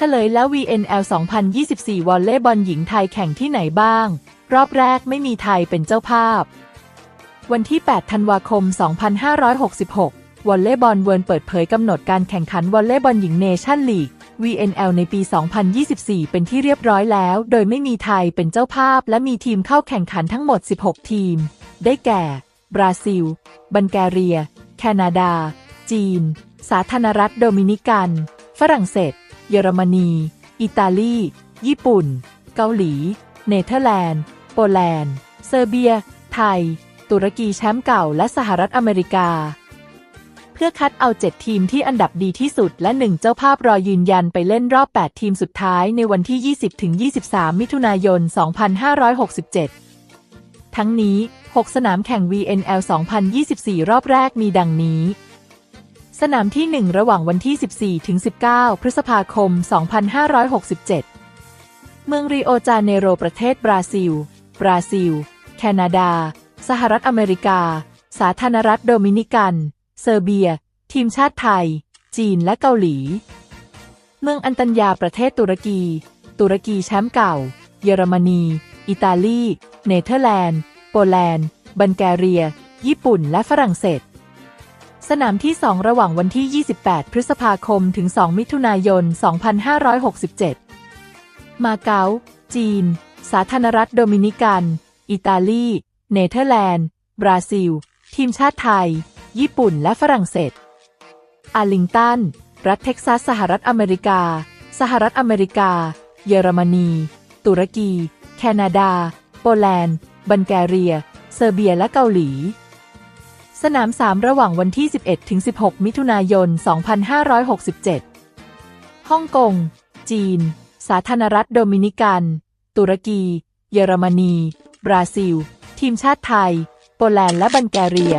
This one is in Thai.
เฉลยแล้ว VNL 2024 วอลเลย์บอลหญิงไทยแข่งที่ไหนบ้าง รอบแรกไม่มีไทยเป็นเจ้าภาพ วันที่ 8 ธันวาคม 2566 วอลเลย์บอลเวิร์นเปิดเผยกำหนดการแข่งขันวอลเลย์บอลหญิงเนชั่นลีก VNL ในปี 2024 เป็นที่เรียบร้อยแล้ว โดยไม่มีไทยเป็นเจ้าภาพ และมีทีมเข้าแข่งขันทั้งหมด 16 ทีม ได้แก่ บราซิล บัลแกเรีย แคนาดา จีน สาธารณรัฐโดมินิกัน ฝรั่งเศส เยอรมนี อิตาลี ญี่ปุ่น เกาหลี เนเธอร์แลนด์ โปแลนด์ เซอร์เบีย ไทย ตุรกีแชมป์เก่าและสหรัฐอเมริกา เพื่อคัดเอา 7 ทีมที่อันดับดีที่สุดและหนึ่งเจ้าภาพรอยืนยันไปเล่นรอบ 8 ทีมสุดท้ายในวันที่ 20-23 มิถุนายน 2567 ทั้งนี้ 6 สนามแข่ง VNL 2024 รอบแรกมีดังนี้ สนามที่ 1 ระหว่างวันที่ 14 ถึง 19 พฤษภาคม 2567 เมืองริโอจาเนโรประเทศบราซิล บราซิล แคนาดา สหรัฐอเมริกา สาธารณรัฐโดมินิกัน เซอร์เบีย ทีมชาติไทย จีนและเกาหลี เมืองอันตัญญาประเทศตุรกี ตุรกีแชมป์เก่า เยอรมนี อิตาลี เนเธอร์แลนด์ โปแลนด์ บัลแกเรีย ญี่ปุ่น และฝรั่งเศส สนามที่ 2 ระหว่างวันที่ 28 พฤษภาคม ถึง 2 มิถุนายน 2567 มาเก๊า จีน สาธารณรัฐโดมินิกัน อิตาลี เนเธอร์แลนด์ บราซิล ทีมชาติไทย ญี่ปุ่น และฝรั่งเศส อาร์ลิงตัน รัฐเท็กซัส สหรัฐอเมริกา สหรัฐอเมริกา เยอรมนี ตุรกี แคนาดา โปแลนด์ บัลแกเรีย เซอร์เบีย และเกาหลี สนาม 3 ระหว่างวันที่ 11 ถึง 16 มิถุนายน 2567 ฮ่องกง จีน สาธารณรัฐโดมินิกัน ตุรกี เยอรมนี บราซิล ทีมชาติไทย โปแลนด์ และบัลแกเรีย